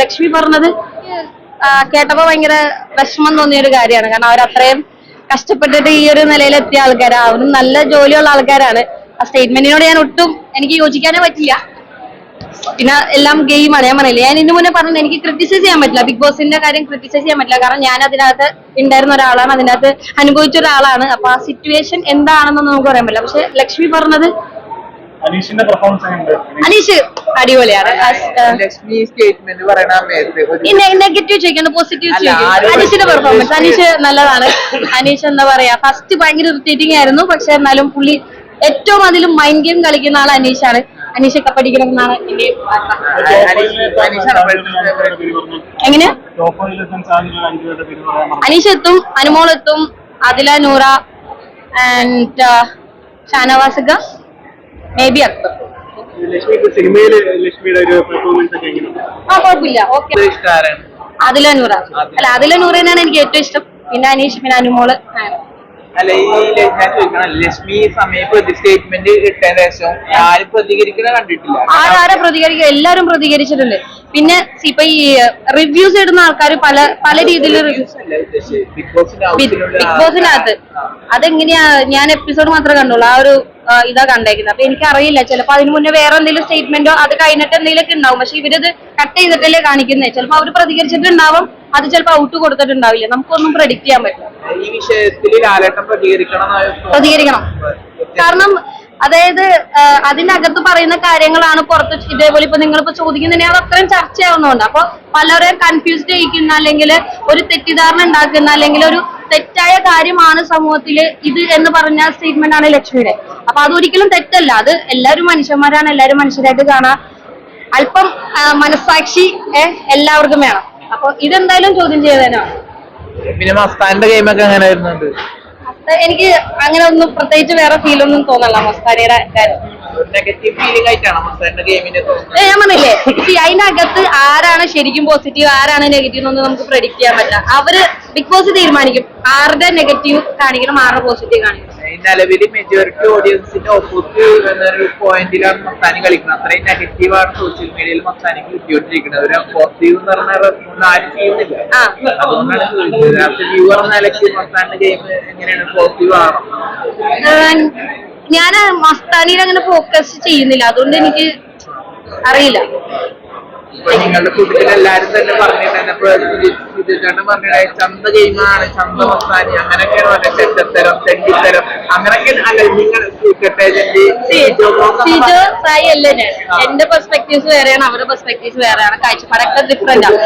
ലക്ഷ്മി പറഞ്ഞത് കേട്ടപ്പോ ഭയങ്കര വിഷമം തോന്നിയ ഒരു കാര്യമാണ്. കാരണം അവർ അത്രയും കഷ്ടപ്പെട്ടിട്ട് ഈ ഒരു നിലയിലെത്തിയ ആൾക്കാരാണ് അവരും നല്ല ജോലിയുള്ള ആൾക്കാരാണ്. ആ സ്റ്റേറ്റ്മെന്റിനോട് ഞാൻ ഒട്ടും എനിക്ക് യോജിക്കാനേ പറ്റില്ല. പിന്നെ എല്ലാം ഗെയിമാണ്. ഞാൻ പറഞ്ഞില്ല ഞാൻ ഇതിനു മുന്നേ പറഞ്ഞത് എനിക്ക് ക്രിറ്റിസൈസ് ചെയ്യാൻ പറ്റില്ല. ബിഗ് ബോസിന്റെ കാര്യം ക്രിറ്റിസൈസ് ചെയ്യാൻ പറ്റില്ല. കാരണം ഞാൻ അതിനകത്ത് ഉണ്ടായിരുന്ന ഒരാളാണ്. അതിനകത്ത് അനുഭവിച്ച ഒരാളാണ്. അപ്പൊ ആ സിറ്റുവേഷൻ എന്താണെന്നൊന്നും നമുക്ക് പറയാൻ പറ്റില്ല. പക്ഷെ ലക്ഷ്മി പറഞ്ഞത് അനീഷിന്റെ പെർഫോമൻസ് അനീഷ് അടിപൊളിയാണ്. ലക്ഷ്മി സ്റ്റേറ്റ്മെന്റ് പറയണ നെഗറ്റീവ് ചോദിക്കണം പോസിറ്റീവ് ചോദിക്കണം അനീഷിന്റെ പെർഫോമൻസ് അനീഷ് നല്ലതാണ്. അനീഷ് എന്താ പറയാ ഫസ്റ്റ് ഭയങ്കര ഇറിറ്റേറ്റിംഗ് ആയിരുന്നു പക്ഷെ എന്നാലും പുള്ളി ഏറ്റവും അതിലും മൈൻഡ് ഗെയിം കളിക്കുന്ന ആൾ അനീഷാണ്. അനീഷ് കപ്പടിക്കണം എന്നാണ് എന്റെ. എങ്ങനെ? ടോപ്പ് ഫൈവിലെത്താൻ സാധ്യതയുള്ള അഞ്ചു പേരുടെ പേര് പറയാൻ മറന്നു. അനീഷ് എത്തും അനുമോൾ എത്തും അതില നൂറ ആൻഡ് ഷാനവാസിക മേ ബി അക്ബർ സിനിമയിൽ ലക്ഷ്മിയുടെ ഒരു പെർഫോമൻസ് ഒക്കെ ആ കുഴപ്പമില്ല. ഓക്കെ ഇഷ്ടമാണ് അതില നൂറ. അല്ല അതില നൂറിനാണ് എനിക്ക് ഏറ്റവും ഇഷ്ടം. പിന്നെ അനീഷ് പിന്നെ അനുമോൾ. അല്ല ഈ ല- ഞാൻ ചോദിക്കണം. ലക്ഷ്മി സമയത്ത് സമയം സ്റ്റേറ്റ്മെന്റ് ഇട്ടതിന് ശേഷം ആരും പ്രതികരിക്കണ കണ്ടിട്ടില്ല. ആരാരെ പ്രതികരിക്കുക? എല്ലാരും പ്രതികരിച്ചിട്ടുണ്ട്. പിന്നെ ഇപ്പൊ ഈ റിവ്യൂസ് ഇടുന്ന ആൾക്കാർ പല പല രീതിയിൽ. ബിഗ് ബോസിനകത്ത് അതെങ്ങനെയാ? ഞാൻ എപ്പിസോഡ് മാത്രമേ കണ്ടുള്ളൂ. ആ ഒരു ഇതാ കണ്ടേക്കുന്നത്. അപ്പൊ എനിക്ക് അറിയില്ല ചിലപ്പോ അതിന് മുന്നേ വേറെ എന്തെങ്കിലും സ്റ്റേറ്റ്മെന്റോ അത് കഴിഞ്ഞിട്ട് എന്തെങ്കിലുമൊക്കെ ഉണ്ടാവും. പക്ഷെ ഇവരത് കട്ട് ചെയ്തിട്ടല്ലേ കാണിക്കുന്നത് ചിലപ്പോ അവർ പ്രതികരിച്ചിട്ടുണ്ടാവും അത് ചിലപ്പോ ഔട്ട് കൊടുത്തിട്ടുണ്ടാവില്ല. നമുക്കൊന്നും പ്രഡിക്ട് ചെയ്യാൻ പറ്റില്ല. ഈ വിഷയത്തിൽ ലാലേട്ടൻ പ്രതികരിക്കണം കാരണം അതായത് അതിനകത്ത് പറയുന്ന കാര്യങ്ങളാണ് പുറത്ത് ഇതേപോലെ ഇപ്പൊ നിങ്ങളിപ്പോ ചോദിക്കുന്നതിനെ അത് അത്രയും ചർച്ചയാവുന്നുണ്ട് അപ്പൊ പലരെയും കൺഫ്യൂസ്ഡ് ചെയ്യിക്കുന്ന അല്ലെങ്കിൽ ഒരു തെറ്റിദ്ധാരണ ഉണ്ടാക്കുന്ന അല്ലെങ്കിൽ ഒരു തെറ്റായ കാര്യമാണ് സമൂഹത്തിൽ ഇത് എന്ന് പറഞ്ഞ സ്റ്റേറ്റ്മെന്റ് ആണ് ലക്ഷ്മിയുടെ. അപ്പൊ അതൊരിക്കലും തെറ്റല്ല. അത് എല്ലാവരും മനുഷ്യന്മാരാണ് എല്ലാവരും മനുഷ്യരായിട്ട് കാണാം. അല്പം മനസാക്ഷി മനസ്സാക്ഷി എല്ലാവർക്കും വേണം. അപ്പൊ ഇതെന്തായാലും ചോദ്യം ചെയ്തതിനാണ് പിന്നെ മസ്താന്റെ ഗെയിമൊക്കെ എങ്ങനെ വരുന്നുണ്ട്? എനിക്ക് അങ്ങനെ ഒന്നും പ്രത്യേകിച്ച് വേറെ ഫീൽ ഒന്നും തോന്നല്ല മസ്താനിയുടെ കാര്യം. നെഗറ്റീവ് ഞാൻ പറഞ്ഞില്ലേ അതിന്റെ അകത്ത് ആരാണ് ശരിക്കും പോസിറ്റീവ് ആരാണ് നെഗറ്റീവ് എന്നൊന്നും നമുക്ക് പ്രെഡിക്ട് ചെയ്യാൻ പറ്റില്ല. അവർ ബിഗ് ബോസ് തീരുമാനിക്കും. ആരുടെ നെഗറ്റീവ് കാണിക്കണം ആരുടെ പോസിറ്റീവ് കാണിക്കണം. നിലവിൽ മെജോറിറ്റി ഓഡിയൻസിന്റെ ഓപ്പോസിറ്റ് എന്നൊരു പോയിന്റിലാണ് മസ്താനി കളിക്കുന്നത്. അത്രയും നെഗറ്റീവാണ് സോഷ്യൽ മീഡിയയിൽ മസ്താനിക്ക് കിട്ടിയോണ്ടിരിക്കുന്നത് ഒരു പോസിറ്റീവ് എന്ന് പറഞ്ഞ റെസ്പോണ്ട് ആരും ചെയ്യുന്നില്ല. അതുകൊണ്ടാണ് ചോദിച്ചത്. വ്യൂവർ നിലയ്ക്ക് മസ്താന്റെ ഗെയിം എങ്ങനെയാണ്? പോസിറ്റീവ് ആണോ? ഞാൻ മസ്താനിയിൽ അങ്ങനെ ഫോക്കസ് ചെയ്യുന്നില്ല. അതുകൊണ്ട് എനിക്ക് അറിയില്ല. ഇപ്പൊ നിങ്ങളുടെ കൂട്ടത്തിൽ എല്ലാരും തന്നെ പറഞ്ഞിട്ടുണ്ട് ഇപ്പൊ സിദ്ധുചേട്ടൻ പറഞ്ഞിട്ട് ചന്ത ഗെയിമാണ് ചന്ത മസ്താനി. അങ്ങനെയൊക്കെയാണ് പറഞ്ഞത്. ചെറ്റത്തരം തെണ്ടിത്തരം. അങ്ങനെയൊക്കെ അല്ല നിങ്ങൾ സീക്രട്ട് ഏജന്റ് സിജോ സായി അല്ലേ ഞാൻ? എന്റെ പെർസ്പെക്ടീവ്സ് വേറെയാണ് അവരുടെ പെർസ്പെക്ടീവ്സ് വേറെയാണ്. കാഴ്ചപ്പാടൊക്കെ ഡിഫറെന്റ് ആണ്